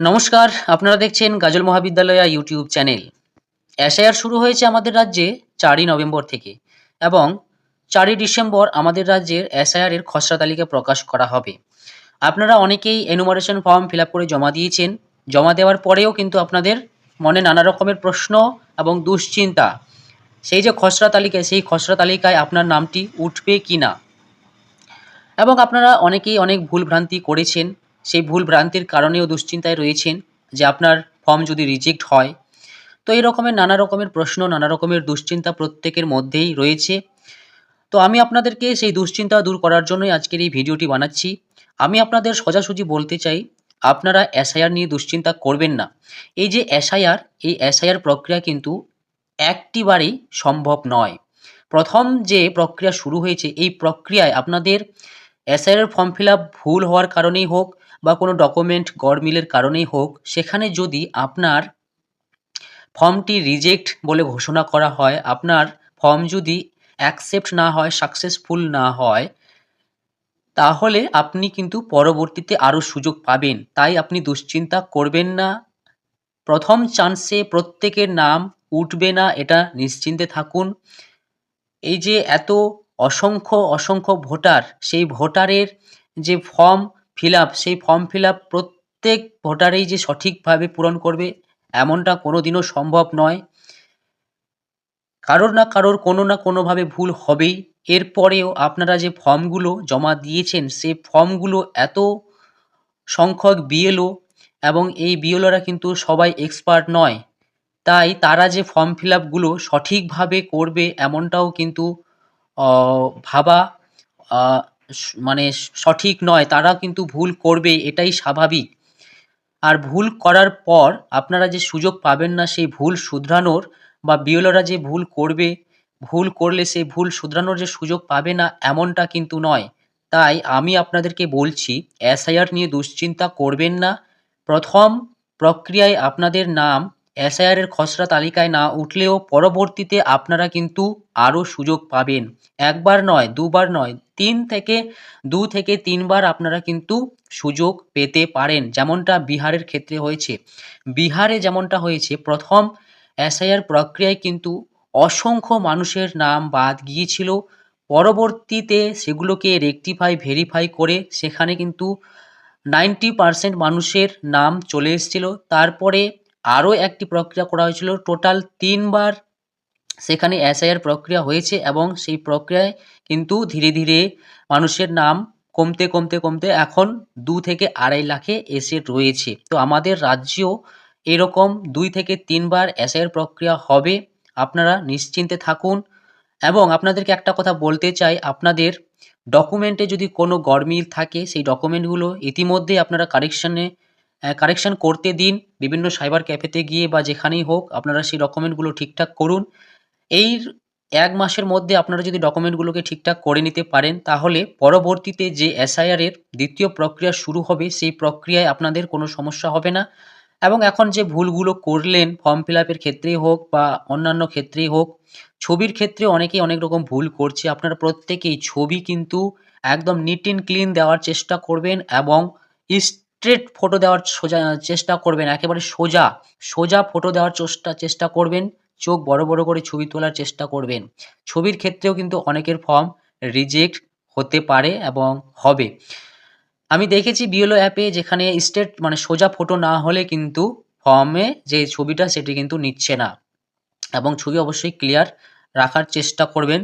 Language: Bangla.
নমস্কার, আপনারা দেখছেন গাজল মহাবিদ্যালয়া ইউটিউব চ্যানেল। এসআইআর শুরু হয়েছে আমাদের রাজ্যে চারই নভেম্বর থেকে এবং চারই ডিসেম্বর আমাদের রাজ্যের এর খসড়া তালিকা প্রকাশ করা হবে। আপনারা অনেকেই এনুমারেশন ফর্ম ফিল করে জমা দিয়েছেন। জমা দেওয়ার পরেও কিন্তু আপনাদের মনে নানা রকমের প্রশ্ন এবং দুশ্চিন্তা। সেই যে খসড়া তালিকায়, সেই খসড়া তালিকায় আপনার নামটি উঠবে কি না এবং আপনারা অনেকেই অনেক ভুল ভ্রান্তি করেছেন। সেই ভুল ভ্রান্তির কারণেও দুশ্চিন্তায় রয়েছেন যে আপনার ফর্ম যদি রিজেক্ট হয়। তো এই রকমের নানা রকমের প্রশ্ন, নানা রকমের দুশ্চিন্তা প্রত্যেকের মধ্যেই রয়েছে। তো আমি আপনাদেরকে সেই দুশ্চিন্তা দূর করার জন্যই আজকের এই ভিডিওটি বানাচ্ছি। আমি আপনাদের সোজাসুজি বলতে চাই, আপনারা এসআইআর নিয়ে দুশ্চিন্তা করবেন না। এই যে এসআইআর, এই এসআইআর প্রক্রিয়া কিন্তু একটিবারেই সম্ভব নয়। প্রথম যে প্রক্রিয়া শুরু হয়েছে, এই প্রক্রিয়ায় আপনাদের এসআইআর ফর্ম ফিল ভুল হওয়ার কারণেই হোক বা কোনো ডকুমেন্ট গড়মিলের কারণেই হোক, সেখানে যদি আপনার ফর্মটি রিজেক্ট বলে ঘোষণা করা হয়, আপনার ফর্ম যদি অ্যাকসেপ্ট না হয় সাকসেসফুল না হয়, তাহলে আপনি কিন্তু পরবর্তীতে আরও সুযোগ পাবেন। তাই আপনি দুশ্চিন্তা করবেন না। প্রথম চান্সে প্রত্যেকের নাম উঠবে না, এটা নিশ্চিন্তে থাকুন। এই যে এত অসংখ্য অসংখ্য ভোটার, সেই ভোটারের যে ফর্ম ফিল আপ সেই ফর্ম ফিল আপ প্রত্যেক ভোটারেই যে সঠিকভাবে পূরণ করবে, এমনটা কোনো দিনও সম্ভব নয়। কারোর না কারোর কোনো না কোনোভাবে ভুল হবেই। এরপরেও আপনারা যে ফর্মগুলো জমা দিয়েছেন সেই ফর্মগুলো এত সংখ্যক বিএলও এবং এই বিএলওরা কিন্তু সবাই এক্সপার্ট নয়। তাই তারা যে ফর্ম ফিল আপগুলো সঠিকভাবে করবে, এমনটাও কিন্তু ভাবা মানে সঠিক নয় তারা কিন্তু ভুল করবে এটাই স্বাভাবিক। আর ভুল করার পর আপনারা যে সুযোগ পাবেন না সেই ভুল শুধরানোর বা বিওলরা যে ভুল করবে, ভুল করলে সেই ভুল শুধরানোর যে সুযোগ পাবে না, এমনটা কিন্তু নয়। তাই আমি আপনাদেরকে বলছি, এসআইআর নিয়ে দুশ্চিন্তা করবেন না। প্রথম প্রক্রিয়ায় আপনাদের নাম এসআইআর এর খসড়া তালিকায় না উঠলেও পরবর্তীতে আপনারা কিন্তু আরও সুযোগ পাবেন। একবার নয়, দুবার নয়, তিন থেকে, দু থেকে তিনবার আপনারা কিন্তু সুযোগ পেতে পারেন, যেমনটা বিহারের ক্ষেত্রে হয়েছে। বিহারে যেমনটা হয়েছে, প্রথম এসআইআর প্রক্রিয়ায় কিন্তু অসংখ্য মানুষের নাম বাদ গিয়েছিল। পরবর্তীতে সেগুলোকে রেকটিফাই ভেরিফাই করে সেখানে কিন্তু নাইনটি পারসেন্ট মানুষের নাম চলে এসেছিল। তারপরে আরও একটি প্রক্রিয়া করা হয়েছিল। টোটাল তিনবার সেখানে এসআইআর প্রক্রিয়া হয়েছে এবং সেই প্রক্রিয়ায় কিন্তু ধীরে ধীরে মানুষের নাম কমতে কমতে কমতে এখন দু থেকে আড়াই লাখে এসে রয়েছে। তো আমাদের রাজ্যেও এরকম দুই থেকে তিনবার এসআইআর প্রক্রিয়া হবে। আপনারা নিশ্চিন্তে থাকুন। এবং আপনাদেরকে একটা কথা বলতে চাই, আপনাদের ডকুমেন্টে যদি কোনো গরমিল থাকে, সেই ডকুমেন্টগুলো ইতিমধ্যে আপনারা কারেকশানে কারেকশান করতে দিন, বিভিন্ন সাইবার ক্যাফেতে গিয়ে বা যেখানেই হোক আপনারা সেই ডকুমেন্টগুলো ঠিকঠাক করুন। এই এক মাসের মধ্যে আপনারা যদি ডকুমেন্টগুলোকে ঠিকঠাক করে নিতে পারেন, তাহলে পরবর্তীতে যে এসআইআরের দ্বিতীয় প্রক্রিয়া শুরু হবে, সেই প্রক্রিয়ায় আপনাদের কোনো সমস্যা হবে না। এবং এখন যে ভুলগুলো করলেন ফর্ম ফিল আপের ক্ষেত্রেই হোক বা অন্যান্য ক্ষেত্রেই হোক, ছবির ক্ষেত্রে অনেকেই অনেক রকম ভুল করছে। আপনারা প্রত্যেকেই ছবি কিন্তু একদম নিট অ্যান্ড ক্লিন দেওয়ার চেষ্টা করবেন এবং স্ট্রেট ফটো দেওয়ার সোজা চেষ্টা করবেন, একেবারে সোজা সোজা ফটো দেওয়ার চেষ্টা চেষ্টা করবেন, চোখ বড় বড় করে ছবি তোলার চেষ্টা করবেন। ছবির ক্ষেত্রেও কিন্তু অনেকের ফর্ম রিজেক্ট হতে পারে এবং হবে। আমি দেখেছি বিএলও অ্যাপে যেখানে স্টেট মানে সোজা ফটো না হলে কিন্তু ফর্মে যে ছবিটা সেটি কিন্তু নিচ্ছে না। এবং ছবি অবশ্যই ক্লিয়ার রাখার চেষ্টা করবেন।